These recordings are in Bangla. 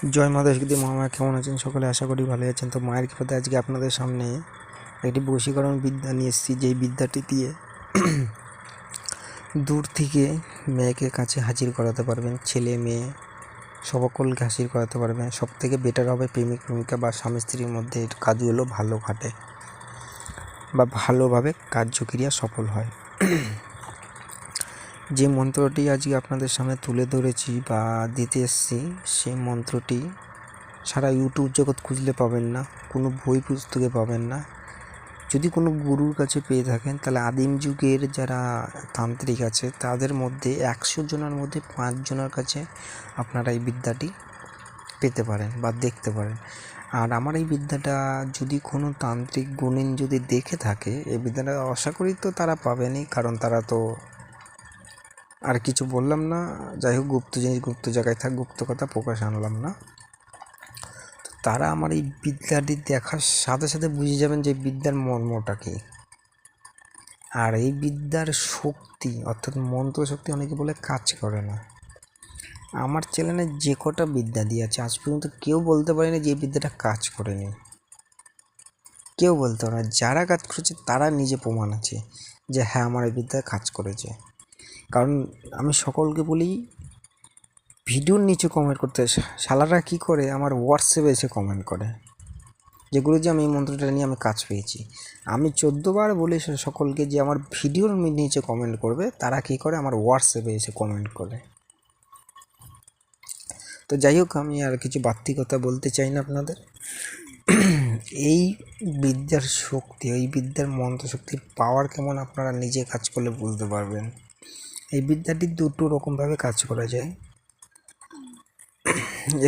জয় মা দেশগীতি মহামায়া, কেমন আছেন সকলে? আশা করি ভালো আছেন। তো মায়ের কৃপাতে আজকে আপনাদের সামনে একটি বশীকরণ বিদ্যা নিয়ে এসেছি, যেই বিদ্যাটি দিয়ে দূর থেকে মেয়েকে কাছে হাজির করাতে পারবেন, ছেলে, মেয়ে সকলকে হাজির করাতে পারবেন। সব থেকে বেটার হবে প্রেমিক, প্রেমিকা বা স্বামী, স্ত্রীর মধ্যে কাজগুলো ভালো খাটে বা ভালোভাবে কার্যক্রিয়া সফল হয়। যে মন্ত্রটি আজকে আপনাদের সামনে তুলে ধরেছি বা দিতে এসেছি, সেই মন্ত্রটি সারা ইউটিউব জগৎ খুঁজলে পাবেন না, কোনো বই পুস্তকে পাবেন না। যদি কোনো গুরুর কাছে পেয়ে থাকেন, তাহলে আদিম যুগের যারা তান্ত্রিক আছে, তাদের মধ্যে একশো জনের মধ্যে পাঁচজনের কাছে আপনারা এই বিদ্যাটি পেতে পারেন বা দেখতে পারেন। আর আমার এই বিদ্যাটা যদি কোনো তান্ত্রিক গুণিন যদি দেখে থাকে, এই বিদ্যাটা আশা করি তো তারা পাবেনই, কারণ তারা তো আর কিছু বললাম না। যাই হোক, গুপ্ত জিনিস গুপ্ত জায়গায় থাক, গুপ্ত কথা প্রকাশ আনলাম না। তারা আমার এই বিদ্যাটি দেখার সাথে সাথে বুঝে যাবেন যে বিদ্যার মর্মটা কী। আর এই বিদ্যার শক্তি, অর্থাৎ মন্ত্র শক্তি অনেকে বলে কাজ করে না। আমার চ্যানেলে যে কটা বিদ্যা দিয়েছে আজ পর্যন্ত কেউ বলতে পারেনি যে এই বিদ্যাটা কাজ করেনি। কেউ বলতে পারে না। যারা কাজ করেছে, তারা নিজে প্রমাণ আছে যে হ্যাঁ আমার এই বিদ্যা কাজ করেছে। কারণ আমি সকলকে বলি ভিডিওর নিচে কমেন্ট করতে শালারা কী করে? আমার হোয়াটসঅ্যাপে এসে কমেন্ট করে। যেগুলো যে আমি এই মন্ত্রটা নিয়ে আমি কাজ পেয়েছি। আমি চোদ্দোবার বলি সকলকে যে আমার ভিডিওর নিচে কমেন্ট করবে, তারা কী করে? আমার হোয়াটসঅ্যাপে এসে কমেন্ট করে। তো যাই হোক, আমি আর কিছু বাড়তি কথা বলতে চাই না আপনাদের। এই বিদ্যার শক্তি, এই বিদ্যার মন্ত্র শক্তির পাওয়ার কেমন আপনারা নিজে কাজ করলে বুঝতে পারবেন? এই বিদ্যাটি দুটো রকমভাবে কাজ করা যায়।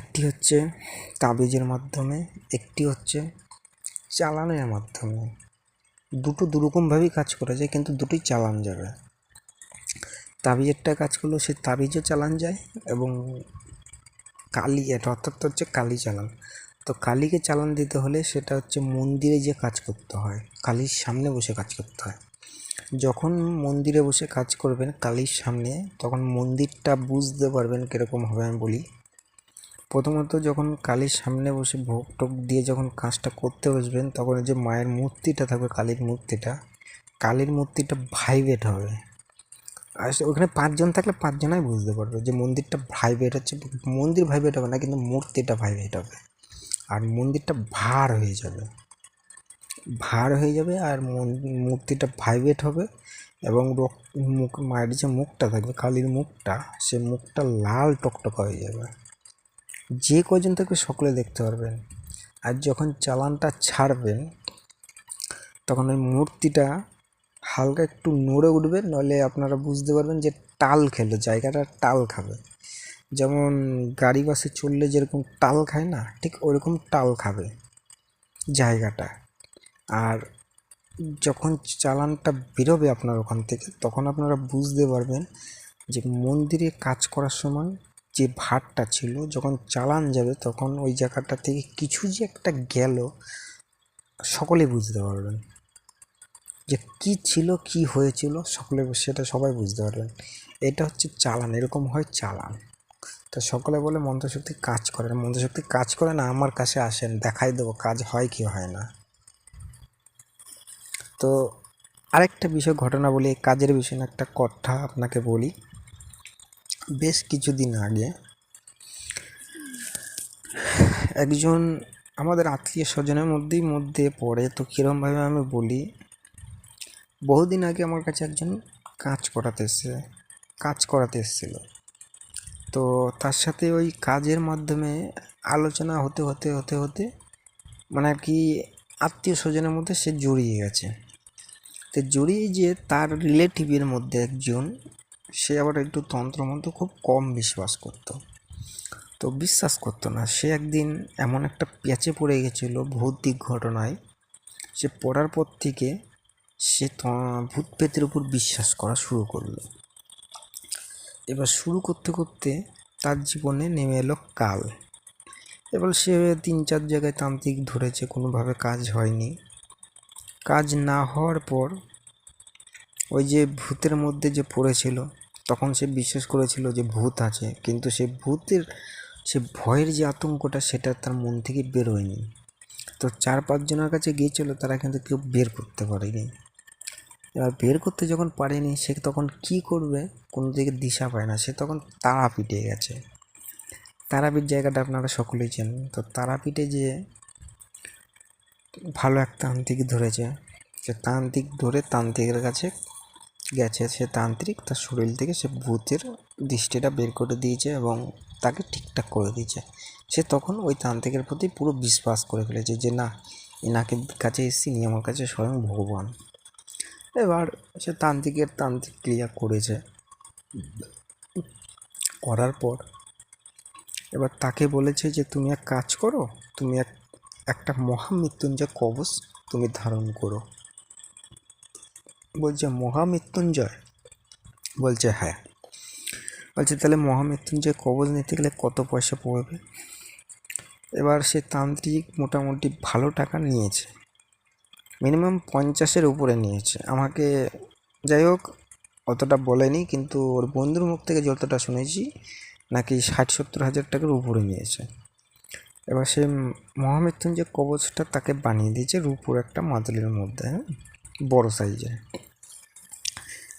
একটি হচ্ছে তাবিজের মাধ্যমে, একটি হচ্ছে চালানের মাধ্যমে। দুটো দুরকমভাবেই কাজ করা যায়, কিন্তু দুটোই চালান যাবে। তাবিজেরটা কাজ করলেও সে তাবিজও চালান যায় এবং কালি, এটা অর্থাৎ হচ্ছে কালি চালান। তো কালীকে চালান দিতে হলে সেটা হচ্ছে মন্দিরে যে কাজ করতে হয়, কালীর সামনে বসে কাজ করতে হয়। যখন মন্দিরে বসে কাজ করবেন কালীর সামনে, তখন মন্দিরটা বুঝতে পারবেন কীরকম হবে আমি বলি। প্রথমত যখন কালীর সামনে বসে ভোগ টোক দিয়ে যখন কাজটা করতে বসবেন, তখন যে মায়ের মূর্তিটা থাকবে, কালীর মূর্তিটা কালীর মূর্তিটা ভাইব্রেট হবে। আর ওখানে পাঁচজন থাকলে পাঁচজনাই বুঝতে পারবে যে মন্দিরটা ভাইব্রেট হচ্ছে। মন্দির ভাইব্রেট হবে না, কিন্তু মূর্তিটা ভাইব্রেট হবে। আর মন্দিরটা ভার হয়ে যাবে। ভার হয়ে যাবে আর মূর্তিটা ভাইব্রেট হবে এবং মুখ, মায়ের যে মুখটা থাকবে, কালীর মুখটা, সে মুখটা লাল টকটকা হয়ে যাবে। যে কজন থাকবে সকলে দেখতে পারবেন। আর যখন চালানটা ছাড়বেন, তখন ওই মূর্তিটা হালকা একটু নড়ে উঠবে নলে আপনারা বুঝতে পারবেন যে টাল খেলো, জায়গাটা টাল খাবে। যেমন গাড়ি, বাসে চললে যেরকম টাল খায় না, ঠিক ওরকম টাল খাবে জায়গাটা। আর যখন চালানটা বেরোবে আপনার ওখান থেকে, তখন আপনারা বুঝতে পারবেন যে মন্দিরে কাজ করার সময় যে ভারটা ছিল, যখন চালান যাবে তখন ওই জায়গাটা থেকে কিছু যে একটা গেল সকলে বুঝতে পারবেন। যে কি ছিল, কি হয়েছিল, সকলে, সেটা সবাই বুঝতে পারবেন। এটা হচ্ছে চালান, এরকম হয় চালান। তো সকলে বলে মন্ত্রশক্তি কাজ করে, মন্ত্রশক্তি কাজ করে না, আমার কাছে আসেন, দেখাই দেবো কাজ হয় কি হয় না। তো আরেকটা বিষয়, ঘটনা বলি কাজের বিষয় একটা কথা আপনাকে বলি। বেশ কিছুদিন আগে একজন আমাদের আত্মীয় স্বজনের মধ্যেই মধ্যে পড়ে। তো কীরমভাবে আমি বলি, বহুদিন আগে আমার কাছে একজন কাজ করাতে এসছে কাজ করাতে এসেছিল। তো তার সাথে ওই কাজের মাধ্যমে আলোচনা হতে হতে হতে হতে মানে আর কি আত্মীয় স্বজনের মধ্যে সে জড়িয়ে গেছে। তো জড়িয়ে যে তার রিলেটিভের মধ্যে একজন, সে আবার একটু তন্ত্রমন্ত্র খুব কম বিশ্বাস করতো। তো বিশ্বাস করতো না। সে একদিন এমন একটা প্যাচে পড়ে গেছিল ভৌতিক ঘটনায়। সে পড়ার পর থেকে সে ভূত প্রেতের উপর বিশ্বাস করা শুরু করল। এবার শুরু করতে করতে তার জীবনে নেমে এলো কাল। এবার সে তিন চার জায়গায় তান্ত্রিক ধরেছে, কোনোভাবে কাজ হয়নি। কাজ না হওয়ার পর ওই যে ভূতের মধ্যে যে পড়েছিল, তখন সে বিশ্বাস করেছিল যে ভূত আছে। কিন্তু সে ভূতের সে ভয়ের যে আতঙ্কটা, সেটা তার মন থেকে বেরোয়নি তো চার পাঁচজনের কাছে গিয়েছিল, তারা কিন্তু কেউ বের করতে পারেনি। এবার বের করতে যখন পারেনি, সে তখন কি করবে? কোনো দিকে দিশা পায় না। সে তখন তারাপীঠে গেছে। তারাপীঠ জায়গাটা আপনারা সকলেই চেনেন। তো তারাপীঠে যে ভালো এক তান্ত্রিক ধরেছে। সে তান্ত্রিক ধরে তান্ত্রিকের কাছে গেছে। সে তান্ত্রিক, তার শরীর থেকে সে ভূতের দৃষ্টিটা বের করে দিয়েছে এবং তাকে ঠিকঠাক করে দিয়েছে। সে তখন ওই তান্ত্রিকের প্রতি পুরো বিশ্বাস করে ফেলেছে যে, না, এনাকে কাছে এসেছি ইনি আমার কাছে স্বয়ং ভগবান। এবার সে তান্ত্রিকের তান্ত্রিক ক্রিয়া করেছে। করার পর এবার তাকে বলেছে যে, তুমি এক কাজ করো, তুমি এক একটা মহামৃত্যুঞ্জয় কবচ তুমি ধারণ করো। বলছে, মহামৃত্যুঞ্জয়? বলছে হ্যাঁ। বলছে, তাহলে মহামৃত্যুঞ্জয় কবচ নিতে গেলে কত পয়সা পড়বে? এবার সে তান্ত্রিক মোটামুটি ভালো টাকা নিয়েছে। মিনিমাম পঞ্চাশের উপরে নিয়েছে। আমাকে, যাই হোক, অতটা বলেনি, কিন্তু ওর বন্ধুর মুখ থেকে যতটা শুনেছি, নাকি ষাট সত্তর হাজার টাকার উপরে নিয়েছে। এবার সে মহামৃত্যুঞ্জয় কবচটা তাকে বানিয়ে দিয়েছে রূপুর একটা মাদুলির মধ্যে হ্যাঁ? বড় সাইজের।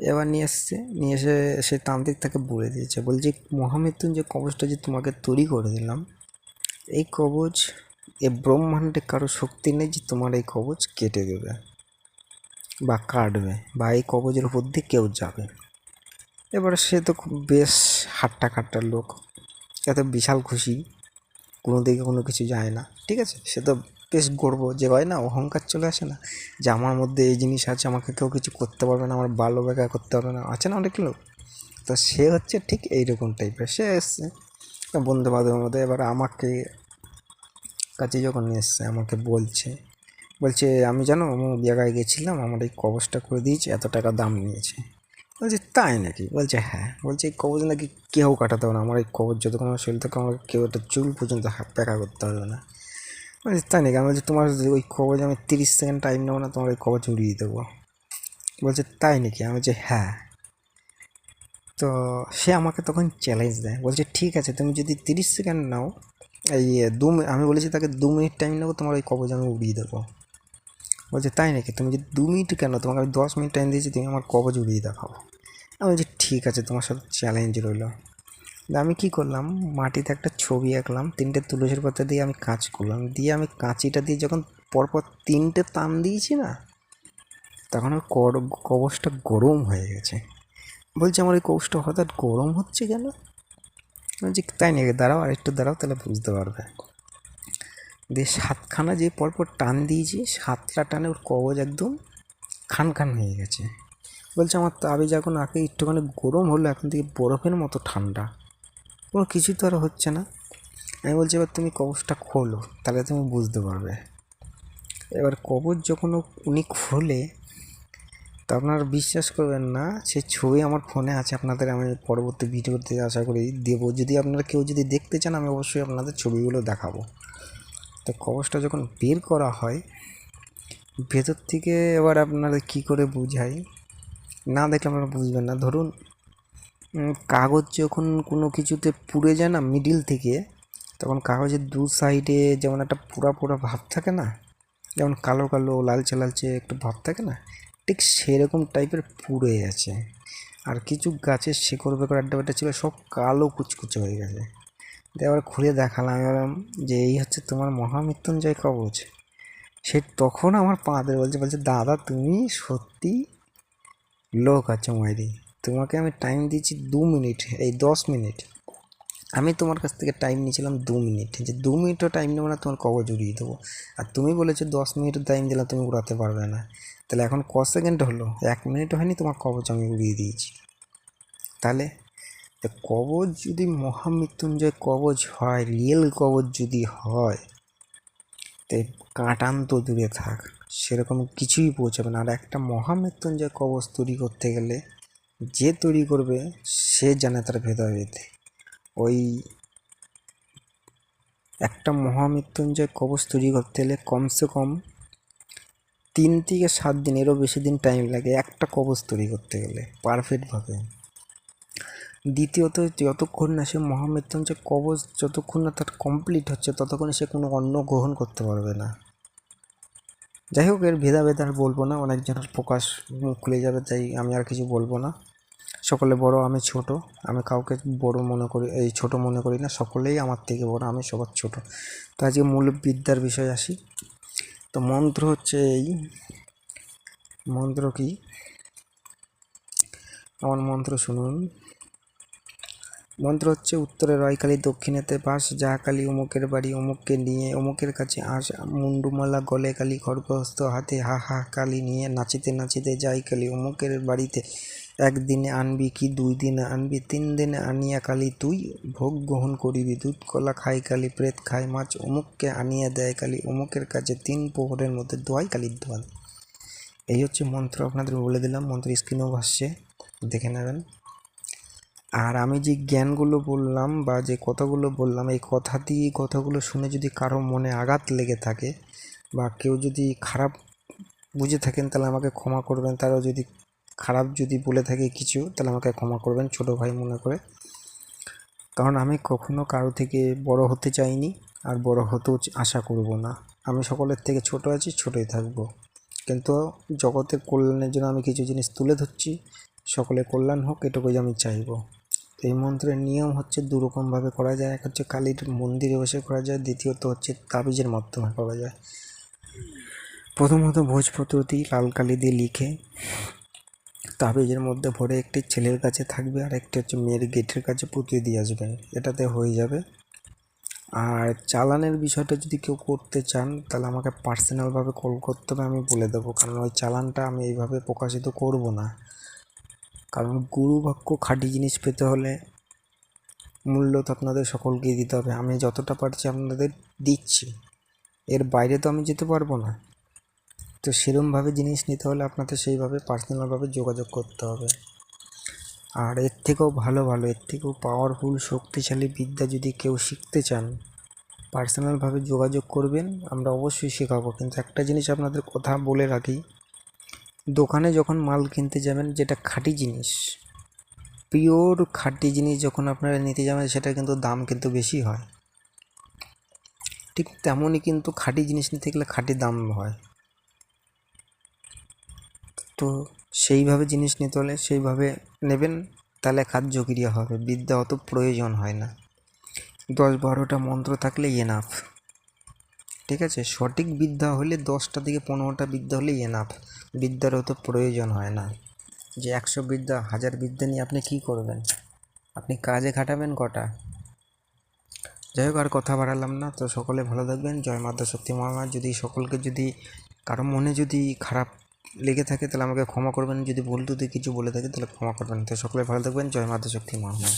এবার নিয়ে এসছে, নিয়ে এসে সে তান্ত্রিক তাকে বলে দিয়েছে, বলছে, মহামৃত্যুঞ্জয় কবচটা যে তোমাকে তৈরি করে দিলাম, এই কবচ, এ ব্রহ্মাণ্ডে কারও শক্তি নেই যে তোমার এই কবচ কেটে দেবে বা কাটবে বা এই কবচের উপর দিয়ে কেউ যাবে। এবারে সে তো বেশ হাট্টা খাট্টার লোক, এত বিশাল খুশি। কোনো দিকে কোনো কিছু যায় না, ঠিক আছে? সে তো বেশ গর্ব যে হয় না অহংকার চলে আসে না, যে আমার মধ্যে এই জিনিস আছে, আমাকে কেউ কিছু করতে পারবে না, আমার বাল্য বেকা করতে পারবে না, আছে না অনেক লোক? তো সে হচ্ছে ঠিক এইরকম টাইপের সে এসছে। বন্ধু বান্ধবের মধ্যে এবার আমাকে কাছে যখন এসছে, আমাকে বলছে বলছে, আমি জানো, আমি জায়গায় গেছিলাম, আমার এই কবচটা করে দিয়েছে, এত টাকা দাম নিয়েছে। বলছে, তাই নাকি? বলছে হ্যাঁ। বলছে, এই কবচ নাকি কেউ কাটাতে হবে না। আমার এই কবচ যতক্ষণ আমার শরীর থেকে আমার কেউ একটা চুল পর্যন্ত প্যাকা করতে পারবে না। বলছে, তাই নাকি? আমি বলছি, তোমার ওই কবচ আমি তিরিশ সেকেন্ড টাইম নেব না, তোমার ওই কবচ উড়িয়ে দেবো। বলছে, তাই নাকি? আমি বলছি হ্যাঁ। তো সে আমাকে তখন চ্যালেঞ্জ দেয়। বলছে, ঠিক আছে, তুমি যদি তিরিশ সেকেন্ড নাও, এই দু আমি বলেছি তাকে দু মিনিট টাইম নেব, তোমার ওই কবচ আমি উড়িয়ে দেবো। বলছে, তাই নাকি? তুমি যদি দু মিনিট কেন? তোমাকে আমি দশ মিনিট টাইম দিয়েছি, তুমি আমার কবচ উড়িয়ে দেখাও। আমি বলছি, ঠিক আছে, তোমার সাথে চ্যালেঞ্জ রইল। আমি কী করলাম, মাটিতে একটা ছবি আঁকলাম, তিনটে তুলসীর পাতা দিয়ে আমি কাজ করলাম। দিয়ে আমি কাঁচিটা দিয়ে যখন পরপর তিনটে টান দিয়েছি না, তখন কর- কবচটা গরম হয়ে গেছে। বলছে, আমার এই কবচটা হঠাৎ গরম হচ্ছে কেন? বলছি, তাই নাকি? দাঁড়াও আর একটু দাঁড়াও, তাহলে বুঝতে পারবে। দিয়ে সাতখানা যে পরপর টান দিয়েছি, সাতটা টানে ওর কবচ একদম খান খান হয়ে গেছে। বলছে, আমার তাবি যখন আগে একটুখানি গরম হলো, এখন থেকে বরফের মতো ঠান্ডা। কোনো কিছু তো আর হচ্ছে না। আমি বলছি, এবার তুমি কবচটা খোলো, তাহলে তুমি বুঝতে পারবে। এবার কবচ যখন উনি খোলে তো আপনারা বিশ্বাস করবেন না, সে ছবি আমার ফোনে আছে, আপনাদের আমি পরবর্তী ভিডিওতে আশা করি দেবো। যদি আপনারা কেউ যদি দেখতে চান, আমি অবশ্যই আপনাদের ছবিগুলো দেখাবো। তো কবচটা যখন বের করা হয়, ভেতর থেকে এবার আপনারা কী করে বুঝাই? না দেখলে আপনারা বুঝবেন না। ধরুন কাগজ যখন কোনো কিছুতে পুড়ে যায় না মিডিল থেকে, তখন কাগজের দু সাইডে যেমন একটা পোড়া পোড়া ভাব থাকে না, যেমন কালো কালো, লালচে লালচে একটু ভাব থাকে না, ঠিক সেরকম টাইপের পুড়ে আছে আর কিছু গাছের শেকড় বেকড় আড্ডা বাড্ডা ছিল, সব কালো কুচকুচে হয়ে গেছে। দিয়ে আবার খুলে দেখালাম বললাম যে এই হচ্ছে তোমার মহামৃত্যুঞ্জয় কবচ। সে তখন আমার পাঁতে বলছে বলছে, দাদা, তুমি সত্যি লোক আছো মাইরি। তোমাকে আমি টাইম দিয়েছি দু মিনিট, এই দশ মিনিট। আমি তোমার কাছ থেকে টাইম নিয়েছিলাম দু মিনিট। যে দু মিনিটও টাইম নেব না, তোমার কবচ উড়িয়ে দেবো। আর তুমি বলেছ দশ মিনিট টাইম দিলে তুমি উড়াতে পারবে না। তাহলে এখন ক সেকেন্ড হলো? এক মিনিট হয়নি তোমার কবচ আমি উড়িয়ে দিয়েছি। তাহলে তো কবচ যদি মহামৃত্যুঞ্জয় কবচ হয় রিয়েল কবচ যদি হয়, তো কাটান তো দূরে থাক, সেরকম কিছুই পৌঁছাবে না। আর একটা মহামৃত্যুঞ্জয় কবচ তৈরি করতে গেলে যে তৈরি করবে, সে জানে তার ভেদাভেদে। ওই একটা মহামৃত্যুঞ্জয় কবচ তৈরি করতে গেলে কমসে কম তিন থেকে সাত দিন এরও বেশি দিন টাইম লাগে একটা কবচ তৈরি করতে গেলে পারফেক্টভাবে দ্বিতীয়ত যতক্ষণ না সে মহামৃত্যুঞ্জয় কবচ, যতক্ষণ না তার কমপ্লিট হচ্ছে, ততক্ষণ সে কোনো অন্ন গ্রহণ করতে পারবে না। যাই হোক, এর ভেদাভেদ আর বলব না অনেকজনের প্রকাশ মুখ খুলে যাবে, তাই আমি আর কিছু বলব না। সকলে বড়, আমি ছোট, আমি কাউকে বড় মনে করি, এই ছোট মনে করি না, সকলেই আমার থেকে বড়, আমি সবার ছোট। তো আজকে মূল বিদ্যার বিষয়ে আসি। তো মন্ত্র হচ্ছে এই, মন্ত্র কি? আমার মন্ত্র শুনুন। মন্ত্র হচ্ছে উত্তরে রয়কালী দক্ষিণেতে বাস, যা কালী অমুকের বাড়ি, অমুককে নিয়ে, অমুকের কাছে আস, মুন্ডুমালা, গলে কালী, খড়গহস্ত হাতে, হা হা, কালী নিয়ে নাচিতে নাচিতে যাই কালী, অমুকের বাড়িতে একদিনে আনবি কি, দুই দিনে আনবি, তিন দিনে আনিয়া কালী, তুই ভোগ গ্রহণ করিবি, দুধ, কলা খাই কালী, প্রেত খায় মাছ, অমুককে আনিয়া দেয় কালী, অমুকের কাছে তিন প্রহরের মধ্যে দোয়াই কালীর দোয়াল এই হচ্ছে মন্ত্র, আপনাদের বলে দিলাম, মন্ত্র স্ক্রিনেও ভাসছে দেখে নেবেন। আর আমি যে জ্ঞানগুলো বললাম বা যে কথাগুলো বললাম, এই কথা দিয়ে কথাগুলো শুনে যদি কারও মনে আঘাত লেগে থাকে বা কেউ যদি খারাপ বুঝে থাকেন, তাহলে আমাকে ক্ষমা করবেন। তারাও যদি খারাপ যদি বলে থাকে কিছু, তাহলে আমাকে ক্ষমা করবেন, ছোট ভাই মনে করে। কারণ আমি কখনো কারও থেকে বড় হতে চাইনি আর বড় হতেও আশা করব না। আমি সকলের থেকে ছোট আছি, ছোটই থাকব। কিন্তু জগতের কল্যাণের জন্য আমি কিছু জিনিস তুলে ধরছি। সকলের কল্যাণ হোক, এটুকুই আমি চাইব। এই মন্ত্রের নিয়ম হচ্ছে দু রকমভাবে করা যায়। এক হচ্ছে কালীর মন্দিরে বসে করা যায়, দ্বিতীয়ত হচ্ছে তাবিজের মাধ্যমে করা যায়। প্রথমত ভোজপত্র দিয়ে লাল কালি দিয়ে লিখে তাবিজের মধ্যে ভরে একটি ছেলের কাছে থাকবে আর একটি হচ্ছে মেয়ের গেটের কাছে পুঁতে দিয়ে আসবেন এটাতে হয়ে যাবে। আর চালানের বিষয়টা যদি কেউ করতে চান, তাহলে আমাকে পার্সোনালভাবে কল করতে হবে, আমি বলে দেবো। কারণ ওই চালানটা আমি এইভাবে প্রকাশিত করব না। কারণ গুরু বাক্য খাঁটি জিনিস পেতে হলে মূল্য তো আপনাদের সকলকেই দিতে হবে। আমি যতটা পারছি আপনাদের দিচ্ছি। এর বাইরে তো আমি যেতে পারব না। তো সেরমভাবে জিনিস নিতে হলে আপনাদের সেইভাবে পার্সোনালভাবে যোগাযোগ করতে হবে। আর এর থেকেও ভালো ভালো, এর থেকেও পাওয়ারফুল শক্তিশালী বিদ্যা যদি কেউ শিখতে চান পার্সোনালভাবে যোগাযোগ করবেন, আমরা অবশ্যই শেখাবো। কিন্তু একটা জিনিস আপনাদের কথা বলে রাখি দোকানে যখন মাল কিনতে যাবেন, যেটা খাঁটি জিনিস, পিওর খাঁটি জিনিস যখন আপনারা নিতে যাবেন সেটা কিন্তু দাম কিন্তু বেশি হয়। ঠিক তেমনই কিন্তু খাঁটি জিনিস নিতে গেলে খাঁটি দাম হয়। তো সেইভাবে জিনিস নিতে হলে সেইভাবে নেবেন, তাহলে কার্যক্রিয়া হবে। বিদ্যা অত প্রয়োজন হয় না। দশ বারোটা মন্ত্র থাকলে এনাফ ঠিক আছে? সঠিক বিদ্যা হলে দশটা থেকে পনেরোটা বিদ্যা হলে এনাফ বিদ্যার অত প্রয়োজন হয় না। যে একশো বিদ্যা, হাজার বিদ্যা নিয়ে আপনি কী করবেন? আপনি কাজে খাটাবেন কটা? যাই হোক, আর কথা বাড়ালাম না। তো সকলে ভালো থাকবেন। জয় মাতা শক্তি মহামা। যদি সকলকে যদি কারও মনে যদি খারাপ লেগে থাকে, তাহলে আমাকে ক্ষমা করবেন। যদি ভুল টুতি কিছু বলে থাকে, তাহলে ক্ষমা করবেন। তো সকলে ভালো থাকবেন। জয় মাতা শক্তি মহামা।